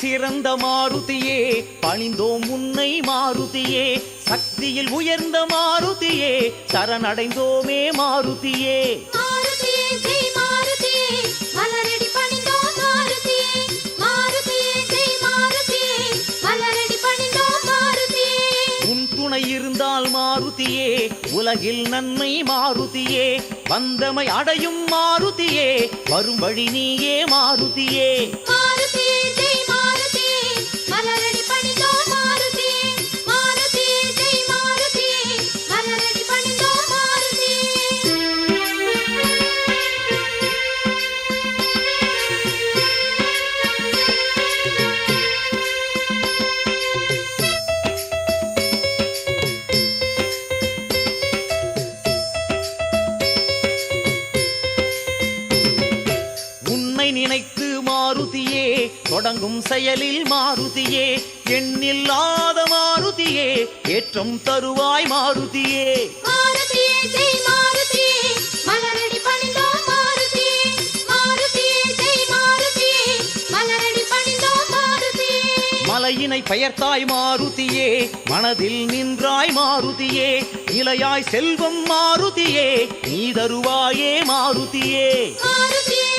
சிறந்த மாருதியே பணிந்தோம் உன்னை மாருதியே சக்தியில் உயர்ந்த மாருதியே சரணடைந்தோமே மாருதியே. இருந்தால் மாருதியே உலகில் நன்மை மாருதியே வந்தமை அடையும் மாருதியே வரும் வழி நீயே மாருதியே. செயலில் மாருதியே எண்ணில்லாத மாருதியே ஏற்றம் தருவாய் மாருதியே. மலையினை பெயர்த்தாய் மாருதியே மனதில் நின்றாய் மாருதியே இலையாய் செல்வம் மாருதியே நீ தருவாயே மாருதியே. மாருதியே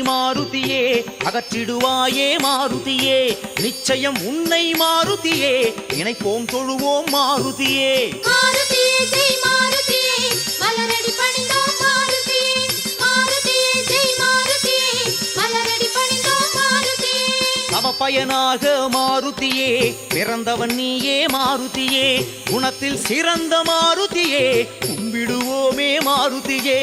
மாருதியே அகற்றிடுவாயே மாருதியே நிச்சயம் உன்னை மாருதியே நினைப்போம் தொழுவோம் மாருதியே. பயனாக மாருதியே பிறந்தவன் நீயே மாருதியே குணத்தில் சிறந்த மாருதியே கும்பிடுவோமே மாருதியே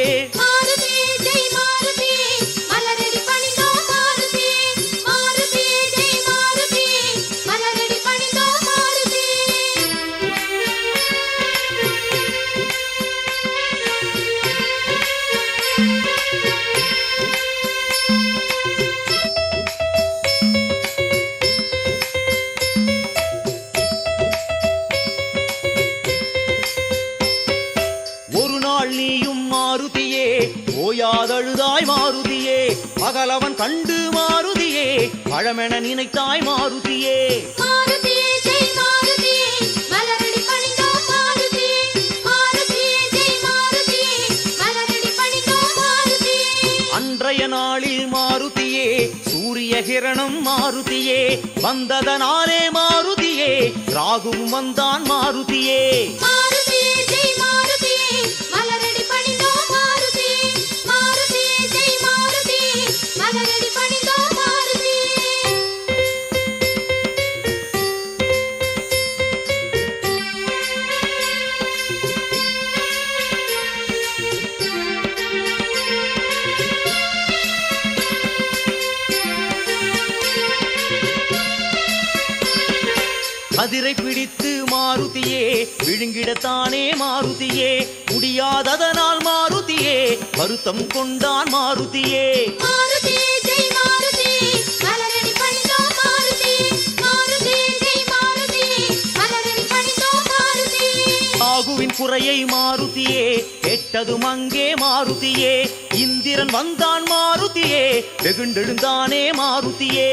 மலரடி பணிந்தோம் மாருதியே. அன்றைய நாளில் மாருதியே சூரிய கிரணம் மாருதியே. வந்ததனாலே மாருதியே ராகுவும் வந்தான் மாருதியே விழுங்கிடத்தானே மாருதியே முடியாததனால் மாருதியே வருத்தம் கொண்டான் மாருதியே. ராகுவின் குறையை மாருதியே கேட்டதும் அங்கே மாருதியே இந்திரன் வந்தான் மாருதியே வெகுண்டெழுந்தானே மாருதியே.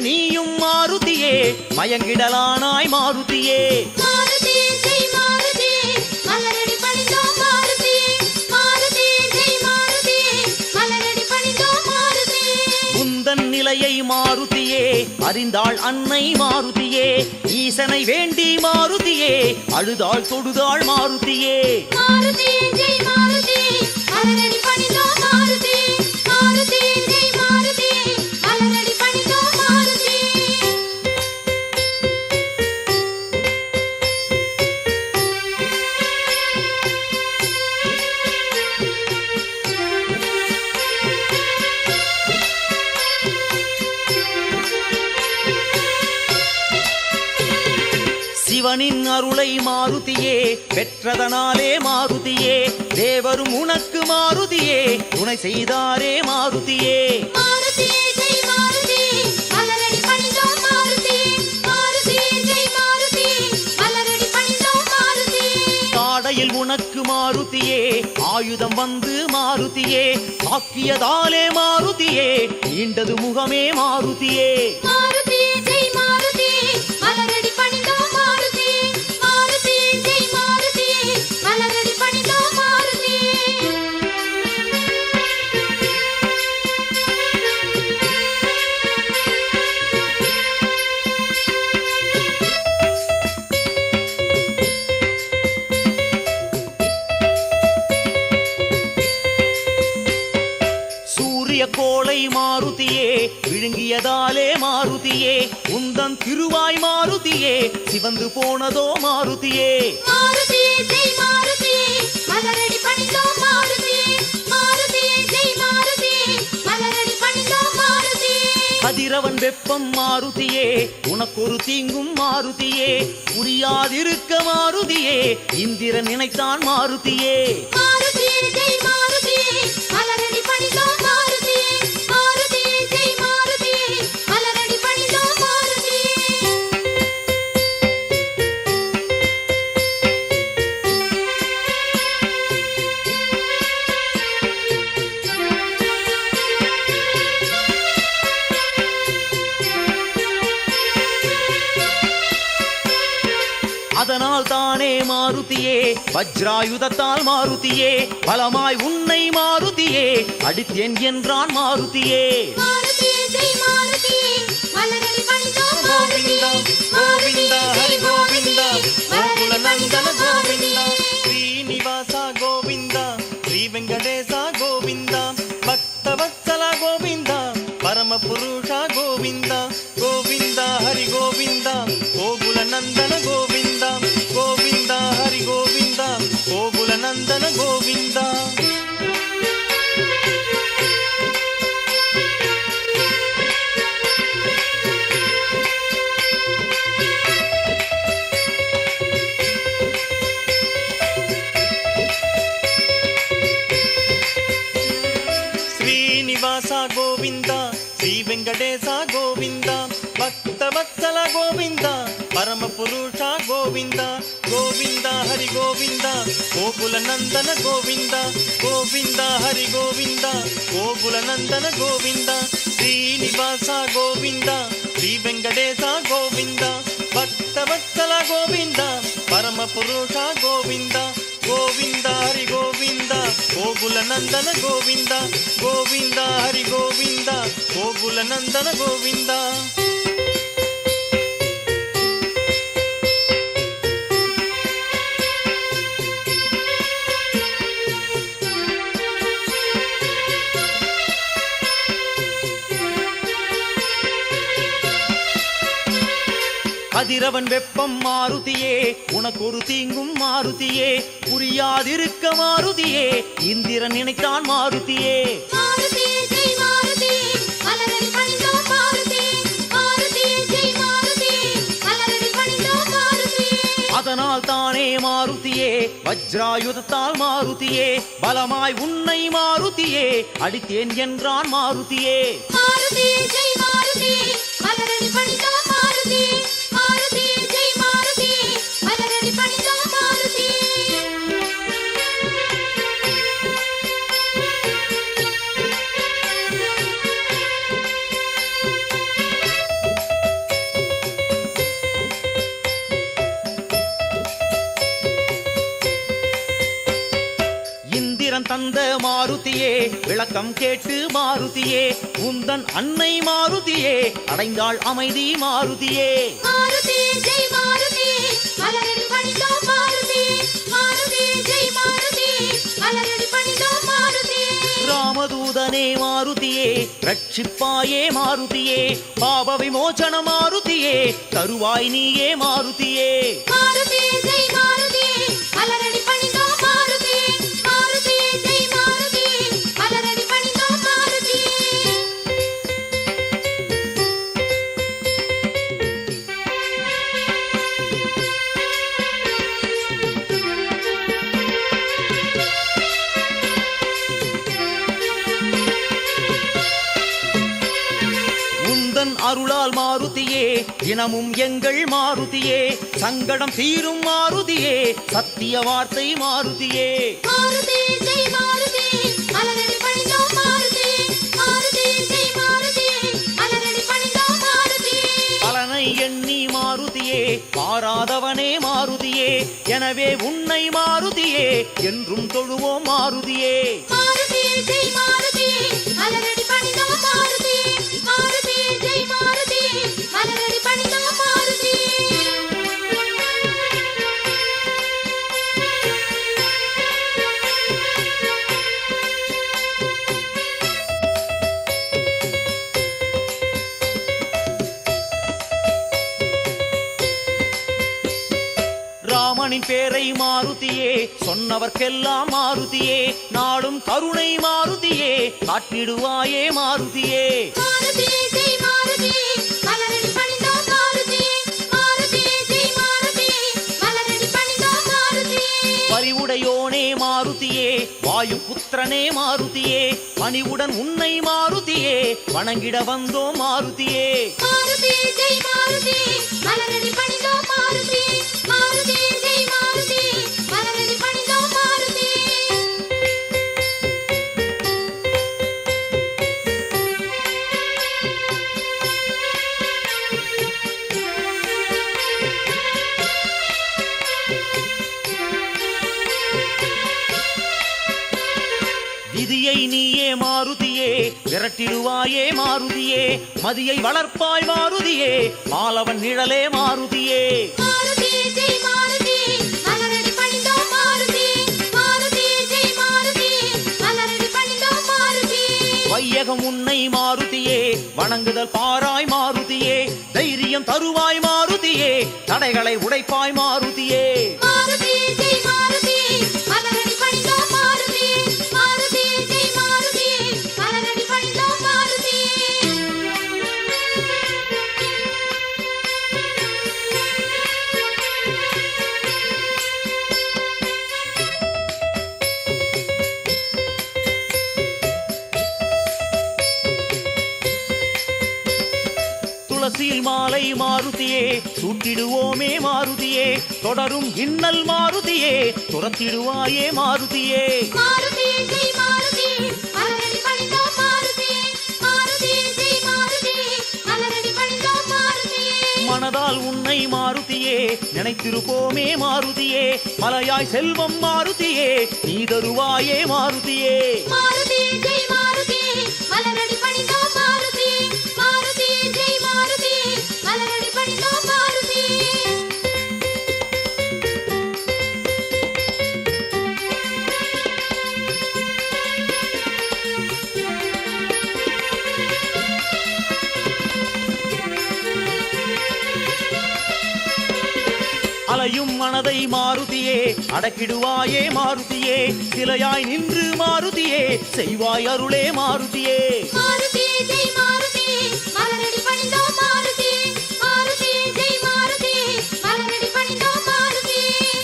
நீயும் மாருதியே மயங்கிடலானாய் மாருதியே. மாருதியே மாருதியே மாருதியே மாருதியே மாருதியே மாருதியே. நிலையை மாருதியே அறிந்தாள் அன்னை மாருதியே. ஈசனை வேண்டி மாருதியே அழுதாள் தொடுதாள் மாருதியே. மாருதி சிவனின் அருளை மாருதியே பெற்றதனாலே மாருதியே தேவரும் உனக்கு மாருதியே துணை செய்தாரே மாருதியே காடையில் உனக்கு மாருதியே ஆயுதம் வந்து மாருதியே ஆக்கியதாலே மாருதியே நீண்டது முகமே மாருதியே திருவாய் மாருதியே சிவந்து போனதோ மாருதியே. கதிரவன் வெப்பம் மாருதியே உனக்கொரு தீங்கும் மாருதியே. புரியாதிருக்க மாருதியே இந்திரன் நினைத்தான் மாருதியே. மாருதி நானே மாருதியே வஜ்ராயுதத்தால் மாருதியே பலமாய் உன்னை மாருதியே அடித்தேன் என்றான் மாருதியே. கோவிந்தா பக்த வத்சல கோவிந்தா பரம புருஷா கோவிந்தா. శ్రీనివాస గోవింద శ్రీ వెంకటేశ గోవింద భక్త వత్సల గోవింద పరమ పురుష గోవింద గోవింద హరి గోవింద గోకుల నందన గోవింద గోవింద హరి గోవింద గోకుల నందన గోవింద శ్రీనివాస గోవింద శ్రీ వెంకటేశ గోవింద భక్త వత్సల గోవింద పరమ పురుష గోవింద గోవింద హరి గోవింద. గోగుల నందన గోవింద గోవింద హరి గోవింద గోగుల నందన గోవింద கதிரவன் வெப்பம் மாருதியே. உனக்கொரு தீங்கும் மாருதியே. புரியாதிருக்க மாருதியே. இந்திரன் நினைத்தான் மாருதியே. அதனால் தானே மாருதியே. வஜ்ராயுதத்தால் மாருதியே. பலமாய் உன்னை மாருதியே. அடித்தேன் என்றான் மாருதியே. மாருதி. விளக்கம் கேட்டு மாருதியே உந்தன் அன்னை மாருதியே அடைந்தாள் அமைதி மாருதியே. ராமதூதனே மாருதியே ரட்சிப்பாயே மாருதியே பாப விமோசன மாருதியே தருவாய் நீயே மாருதியே. மாருதி தினமும் எங்கள் மாருதியே சங்கடம் தீரும் மாருதியே சத்திய வார்த்தை மாருதியே. பாராதவனே மாருதியே எனவே உன்னை மாருதியே என்றும் தொழுவோம் மாருதியே. ராமனின் பேரை மாருதியே சொன்னவர்க்கெல்லாம் மாருதியே நாடும் கருணை மாருதியே காட்டிடுவாயே மாருதியே. பரிவுடையோனே மாருதியே வாயு புத்திரனே மாருதியே பணிவுடன் உன்னை மாருதியே வணங்கிட வந்தோம் மாருதியே. மாருதி நீயே மாருதியே விரட்டிடுவாயே மாருதியே மதியை வளர்ப்பாய் மாருதியே மாலவன் நிழலே மாருதியே. வையகம் உன்னை மாருதியே வணங்குதல் பாராய் மாருதியே தைரியம் தருவாய் மாருதியே தடைகளை உடைப்பாய் மாருதியே. தொடரும் இன்னல் மாருதியே துரத்திடுவாயே மாருதியே. மனதால் உன்னை மாருதியே நினைத்திருப்போமே மாருதியே. மலையாய் செல்வம் மாருதியே நீ தருவாயே மாருதியே. மாருதி ஜெய் மாருதி மலரடி மாருதியே அடக்கிடுவாயே மாருதியே சிலையாய் நின்று மாருதியே செய்வாய் அருளே மாருதியே.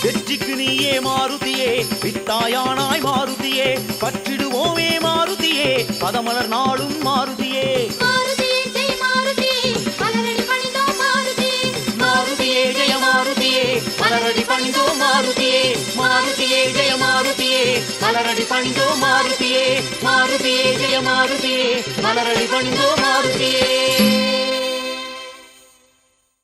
வெற்றிக்கு நீயே மாருதியே வித்தாயானாய் மாருதியே பற்றிடுவோமே மாருதியே பதமலர் நாளும் மாருதியே. மாருதியே ஜெய மாருதியே மலரடி பணிந்தோ மாருதியே மாருதியே ஜெய மாருதியே மலரடி பணிந்தோ மாருதியே.